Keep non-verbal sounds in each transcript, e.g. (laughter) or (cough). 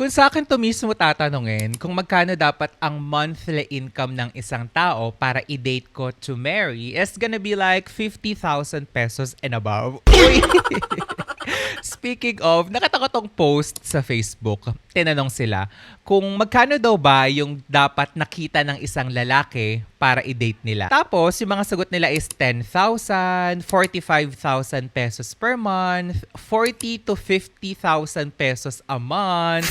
Kung sa akin to mismo tatanungin, kung magkano dapat ang monthly income ng isang tao para i-date ko to marry, is gonna be like 50,000 pesos and above. (laughs) Speaking of, nakita ko tong post sa Facebook. Tinanong sila kung magkano daw ba yung dapat nakita ng isang lalaki para i-date nila. Tapos, yung mga sagot nila is 10,000, 45,000 pesos per month, 40 to 50,000 pesos a month,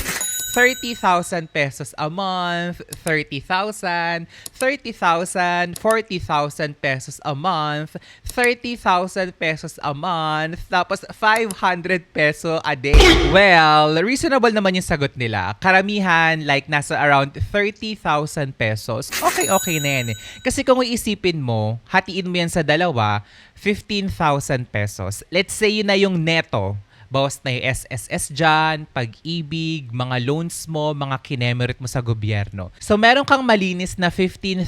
30,000 pesos a month, 30,000, 30,000, 40,000 pesos a month, 30,000 pesos a month, tapos 500 peso a day. Well, reasonable naman yung sagot nila. Karamihan, like, nasa around 30,000 pesos. Okay, okay na yan eh. Kasi kung iisipin mo, hatiin mo yan sa dalawa, 15,000 pesos. Let's say yun na yung neto bawas na yung SSS dyan, pag-ibig, mga loans mo, mga kinemerit mo sa gobyerno. So meron kang malinis na 15,000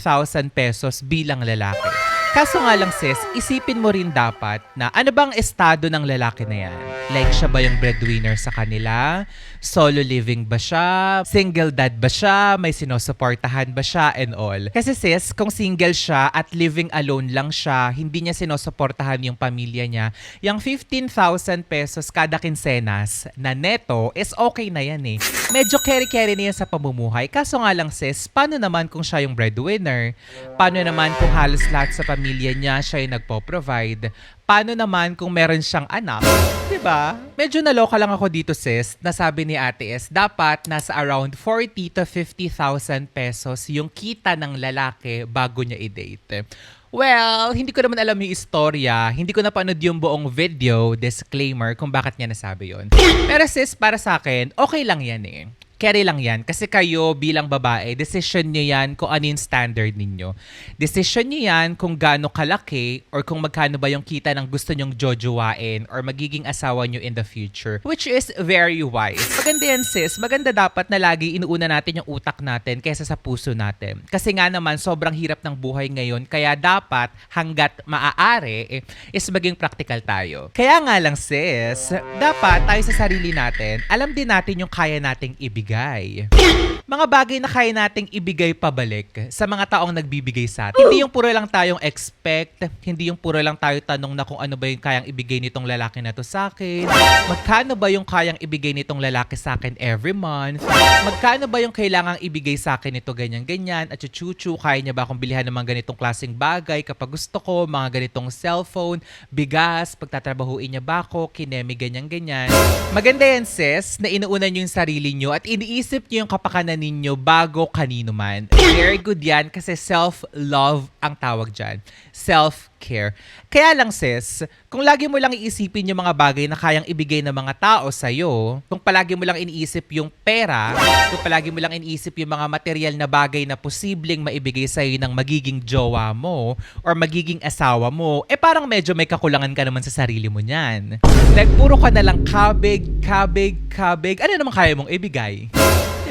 pesos bilang lalaki. Kaso nga lang sis, isipin mo rin dapat na ano bang estado ng lalaki na yan? Like siya ba yung breadwinner sa kanila? Solo living ba siya? Single dad ba siya? May sinusuportahan ba siya? And all. Kasi sis, kung single siya at living alone lang siya, hindi niya sinusuportahan yung pamilya niya, yung 15,000 pesos kada kinsenas na neto is okay na yan eh. Medyo carry-carry na yan sa pamumuhay. Kaso nga lang sis, paano naman kung siya yung breadwinner? Paano naman kung halos lahat sa pamilya niya siya yung nagpo-provide? Paano naman kung meron siyang anak? ba? Medyo naloka lang ako dito sis, nasabi ni Ate S, dapat nasa around 40 to 50,000 pesos yung kita ng lalaki bago niya i-date. Well, hindi ko naman alam yung istorya. Hindi ko napanood yung buong video, disclaimer, kung bakit niya nasabi yon. Pero sis, para sa akin, okay lang yan eh carry lang yan. Kasi kayo bilang babae, decision nyo yan kung ano yung standard ninyo. Decision nyo yan kung gaano kalaki or kung magkano ba yung kita ng gusto nyong jojowain or magiging asawa nyo in the future. Which is very wise. Maganda yan sis. Maganda dapat na lagi inuuna natin yung utak natin kaysa sa puso natin. Kasi nga naman, sobrang hirap ng buhay ngayon. Kaya dapat hanggat maaari eh, is maging practical tayo. Kaya nga lang sis, dapat tayo sa sarili natin, alam din natin yung kaya nating ibigay ibigay. Mga bagay na kaya nating ibigay pabalik sa mga taong nagbibigay sa atin. Hindi yung puro lang tayong expect, hindi yung puro lang tayo tanong na kung ano ba yung kayang ibigay nitong lalaki na to sa akin, magkano ba yung kayang ibigay nitong lalaki sa akin every month, magkano ba yung kailangang ibigay sa akin nito ganyan-ganyan, at chuchu, kaya niya ba akong bilihan ng mga ganitong klaseng bagay kapag gusto ko, mga ganitong cellphone, bigas, pagtatrabahuin niya ba ako, kinemi, ganyan-ganyan. Maganda yan sis, na inuunan niyo yung sarili niyo at iniisip niyo yung kapakanan ninyo bago kanino man. Very good yan kasi self-love ang tawag dyan. Self-care. Kaya lang sis, kung lagi mo lang iisipin yung mga bagay na kayang ibigay ng mga tao sa'yo, kung palagi mo lang iniisip yung pera, kung palagi mo lang iniisip yung mga material na bagay na posibleng maibigay sa'yo ng magiging jowa mo or magiging asawa mo, eh parang medyo may kakulangan ka naman sa sarili mo niyan. Like, puro ka na lang kabig, kabig, kabig. Ano naman kaya mong ibigay?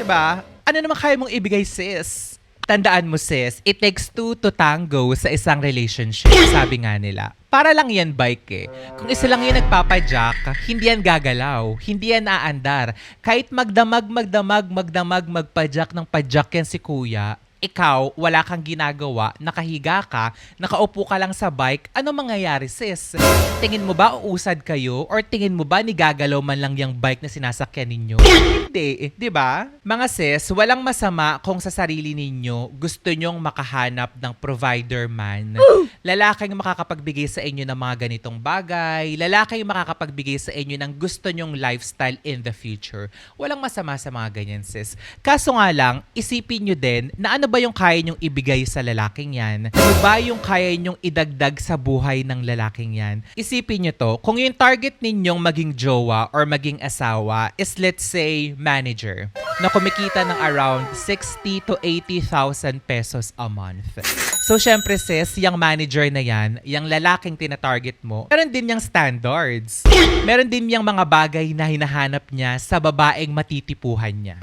'Di ba? Ano naman kaya mong ibigay, sis? Tandaan mo, sis, it takes two to tango sa isang relationship, sabi nga nila. Para lang yan bike eh. Kung isa lang yung nagpapajack, hindi yan gagalaw. Hindi yan aandar. Kahit magdamag, magdamag, magdamag, magpajack ng pajack yan si kuya, ikaw, wala kang ginagawa, nakahiga ka, nakaupo ka lang sa bike, ano mangyayari sis? Tingin mo ba uusad kayo? Or tingin mo ba nigagalaw man lang yung bike na sinasakyan ninyo? Hindi, eh, di ba? Mga sis, walang masama kung sa sarili ninyo gusto nyong makahanap ng provider man. Lalaking makakapagbigay sa inyo ng mga ganitong bagay, lalaking makakapagbigay sa inyo ng gusto nyong lifestyle in the future. Walang masama sa mga ganyan sis. Kaso nga lang, isipin nyo din na ano ba yung kaya nyong ibigay sa lalaking yan? Ano ba yung kaya nyong idagdag sa buhay ng lalaking yan? Isipin nyo to, kung yung target ninyong maging jowa or maging asawa is let's say manager na kumikita ng around 60 to 80,000 pesos a month. So, syempre sis, yung manager na yan, yung lalaking tina-target mo, meron din yung standards. Meron din yung mga bagay na hinahanap niya sa babaeng matitipuhan niya.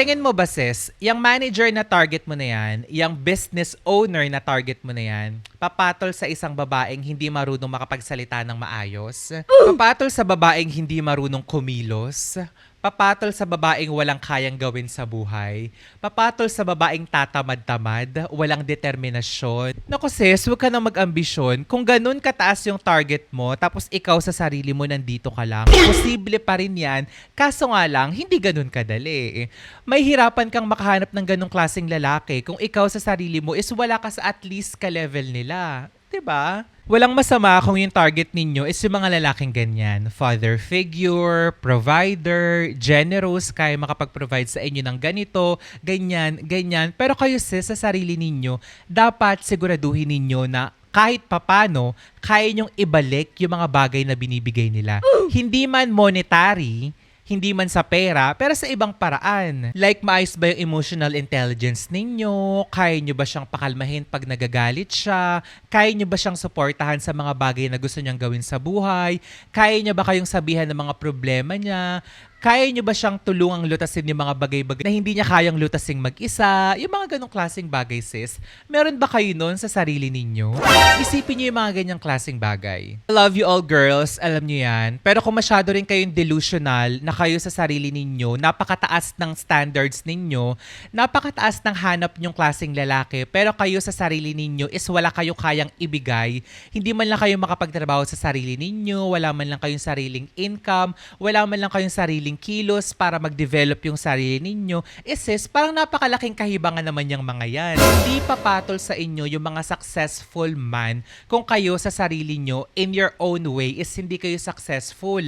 Tingin mo ba sis, yung manager na target mo na yan, yung business owner na target mo na yan, papatol sa isang babaeng hindi marunong makapagsalita ng maayos? Papatol sa babaeng hindi marunong kumilos? Papatol sa babaeng walang kayang gawin sa buhay. Papatol sa babaeng tatamad-tamad, walang determinasyon. Naku sis, huwag ka na mag-ambisyon. Kung ganun kataas yung target mo, tapos ikaw sa sarili mo nandito ka lang, posible pa rin yan. Kaso nga lang, hindi ganun kadali. May hirapan kang makahanap ng ganung klaseng lalaki kung ikaw sa sarili mo is wala ka sa at least ka-level nila. 'Di ba? Walang masama kung yung target ninyo is yung mga lalaking ganyan. Father figure, provider, generous, kaya makapag-provide sa inyo ng ganito, ganyan, ganyan. Pero kayo sis, sa sarili ninyo, dapat siguraduhin ninyo na kahit papano, kaya nyong ibalik yung mga bagay na binibigay nila. Hindi man monetary, hindi man sa pera, pero sa ibang paraan. Like, maayos ba yung emotional intelligence ninyo? Kaya nyo ba siyang pakalmahin pag nagagalit siya? Kaya nyo ba siyang suportahan sa mga bagay na gusto niyang gawin sa buhay? Kaya nyo ba kayong sabihan ng mga problema niya? Kaya nyo ba siyang tulungang lutasin yung mga bagay-bagay na hindi niya kayang lutasing mag-isa? Yung mga ganong klaseng bagay, sis. Meron ba kayo nun sa sarili ninyo? Isipin niyo yung mga ganyang klaseng bagay. I love you all girls, alam niyo yan. Pero kung masyado rin kayong delusional na kayo sa sarili ninyo, napakataas ng standards ninyo, napakataas ng hanap nyong klaseng lalaki, pero kayo sa sarili ninyo is wala kayo kayang ibigay, hindi man lang kayo makapagtrabaho sa sarili ninyo, wala man lang kayong sariling income, wala man lang kayong sariling kilos para mag-develop yung sarili ninyo, is sis, parang napakalaking kahibangan naman yung mga yan. Hindi papatol sa inyo yung mga successful man kung kayo sa sarili nyo, in your own way, is hindi kayo successful.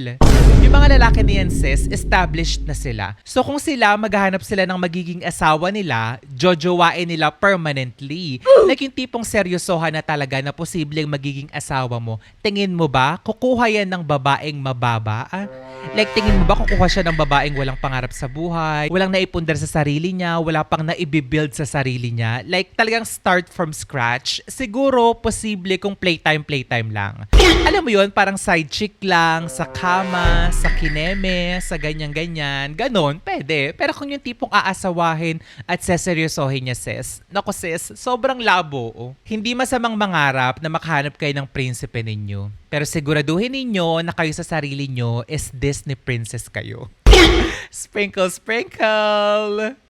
Yung mga lalaki na yan, sis, established na sila. So kung sila, maghahanap sila ng magiging asawa nila, jojowain nila permanently. like yung tipong seryosohan na talaga na posibleng magiging asawa mo. Tingin mo ba, kukuha yan ng babaeng mababa? Ah? Like tingin mo ba kukuha siya ng babaeng walang pangarap sa buhay, walang naipundar sa sarili niya, wala pang naibibuild sa sarili niya? Like talagang start from scratch? Siguro posible kung playtime playtime lang. Alam mo yun, parang side chick lang, sa kama, sa kineme, sa ganyan-ganyan. Ganon, pwede. Pero kung yung tipong aasawahin at seseryosohin niya, sis, nako sis, sobrang labo. oh. Hindi masamang mangarap na makahanap kayo ng prinsipe ninyo. Pero siguraduhin ninyo na kayo sa sarili nyo is Disney princess kayo. (laughs) sprinkle, sprinkle!